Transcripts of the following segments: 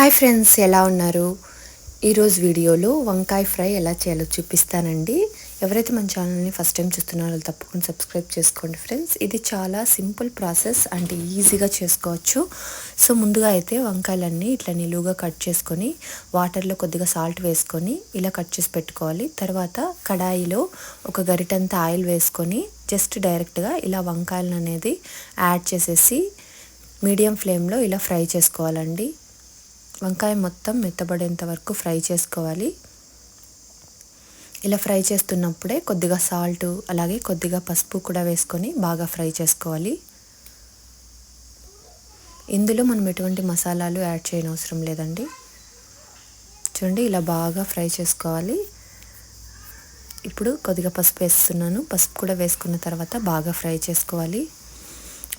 Hi friends ఎలా ఉన్నారు? ఈరోజు వీడియోలో వంకాయ ఫ్రై ఎలా చేయాలో చూపిస్తానండి. ఎవరైతే మన ఛానల్ని ఫస్ట్ టైం చూస్తున్నారో తప్పకుండా సబ్స్క్రైబ్ చేసుకోండి ఫ్రెండ్స్. ఇది చాలా సింపుల్ ప్రాసెస్ అంటే ఈజీగా చేసుకోవచ్చు. సో ముందుగా అయితే వంకాయలన్నీ ఇట్లా నిలువుగా కట్ చేసుకొని వాటర్లో కొద్దిగా సాల్ట్ వేసుకొని ఇలా కట్ చేసి పెట్టుకోవాలి. తర్వాత కడాయిలో ఒక గరిటంత ఆయిల్ వేసుకొని జస్ట్ డైరెక్ట్గా ఇలా వంకాయలను అనేది యాడ్ చేసేసి మీడియం ఫ్లేమ్లో ఇలా ఫ్రై చేసుకోవాలండి. వంకాయ మొత్తం మెత్తబడేంత వరకు ఫ్రై చేసుకోవాలి. ఇలా ఫ్రై చేస్తున్నప్పుడే కొద్దిగా సాల్ట్ అలాగే కొద్దిగా పసుపు కూడా వేసుకొని బాగా ఫ్రై చేసుకోవాలి. ఇందులో మనం ఎటువంటి మసాలాలు యాడ్ చేయనవసరం లేదండి. చూడండి ఇలా బాగా ఫ్రై చేసుకోవాలి. ఇప్పుడు కొద్దిగా పసుపు వేస్తున్నాను. పసుపు కూడా వేసుకున్న తర్వాత బాగా ఫ్రై చేసుకోవాలి.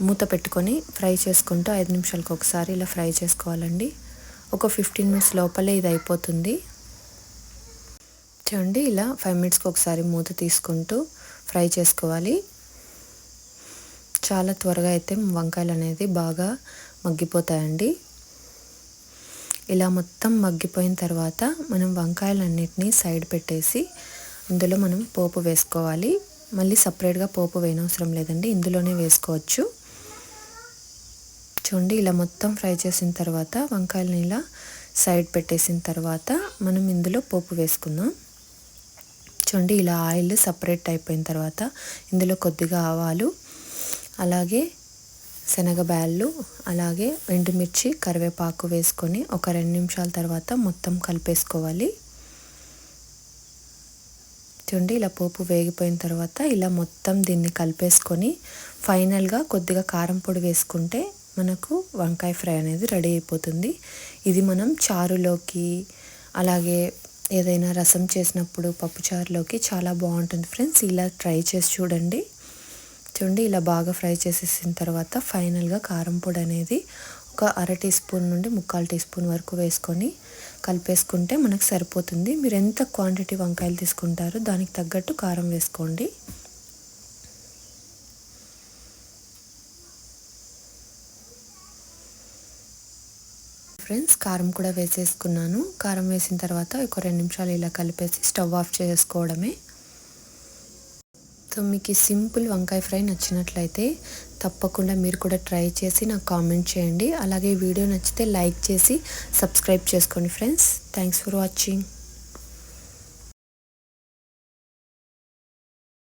మూత పెట్టుకొని ఫ్రై చేసుకుంటూ ఐదు నిమిషాలకు ఒకసారి ఇలా ఫ్రై చేసుకోవాలండి. ఒక ఫిఫ్టీన్ మినిట్స్ లోపలే ఇది అయిపోతుంది చూడండి ఇలా ఫైవ్ మినిట్స్కి ఒకసారి మూత తీసుకుంటూ ఫ్రై చేసుకోవాలి. చాలా త్వరగా అయితే వంకాయలు అనేది బాగా మగ్గిపోతాయండి. ఇలా మొత్తం మగ్గిపోయిన తర్వాత మనం వంకాయలన్నిటినీ సైడ్ పెట్టేసి అందులో మనం పోపు వేసుకోవాలి. మళ్ళీ సపరేట్గా పోపు వేయనవసరం లేదండి ఇందులోనే వేసుకోవచ్చు. చూడండి ఇలా మొత్తం ఫ్రై చేసిన తర్వాత వంకాయలని ఇలా సైడ్ పెట్టేసిన తర్వాత మనం ఇందులో పోపు వేసుకుందాం. చూడండి ఇలా ఆయిల్ సపరేట్ అయిపోయిన తర్వాత ఇందులో కొద్దిగా ఆవాలు అలాగే శనగబ్యాళ్ళు అలాగే ఎండుమిర్చి కరివేపాకు వేసుకొని ఒక రెండు నిమిషాల తర్వాత మొత్తం కలిపేసుకోవాలి. చూడండి ఇలా పోపు వేగిపోయిన తర్వాత ఇలా మొత్తం దీన్ని కలిపేసుకొని ఫైనల్గా కొద్దిగా కారం పొడి వేసుకుంటే మనకు వంకాయ ఫ్రై అనేది రెడీ అయిపోతుంది. ఇది మనం చారులోకి అలాగే ఏదైనా రసం చేసినప్పుడు పప్పుచారులోకి చాలా బాగుంటుంది ఫ్రెండ్స్. ఇలా ట్రై చేసి చూడండి. చూడండి ఇలా బాగా ఫ్రై చేసేసిన తర్వాత ఫైనల్గా కారం పొడి అనేది ఒక అర టీ స్పూన్ నుండి ముక్కాలు టీ స్పూన్ వరకు వేసుకొని కలిపేసుకుంటే మనకు సరిపోతుంది. మీరు ఎంత క్వాంటిటీ వంకాయలు తీసుకుంటారో దానికి తగ్గట్టు కారం వేసుకోండి. ఫ్రెండ్స్ కారం కూడా వేసేసుకున్నాను. కారం వేసిన తర్వాత ఒక రెండు నిమిషాలు ఇలా కలిపేసి స్టవ్ ఆఫ్ చేసుకోవడమే. సో మీకు సింపుల్ వంకాయ ఫ్రై నచ్చినట్లయితే తప్పకుండా మీరు కూడా ట్రై చేసి నాకు కామెంట్ చేయండి. అలాగే వీడియో నచ్చితే లైక్ చేసి సబ్స్క్రైబ్ చేసుకోండి ఫ్రెండ్స్. Thanks for watching.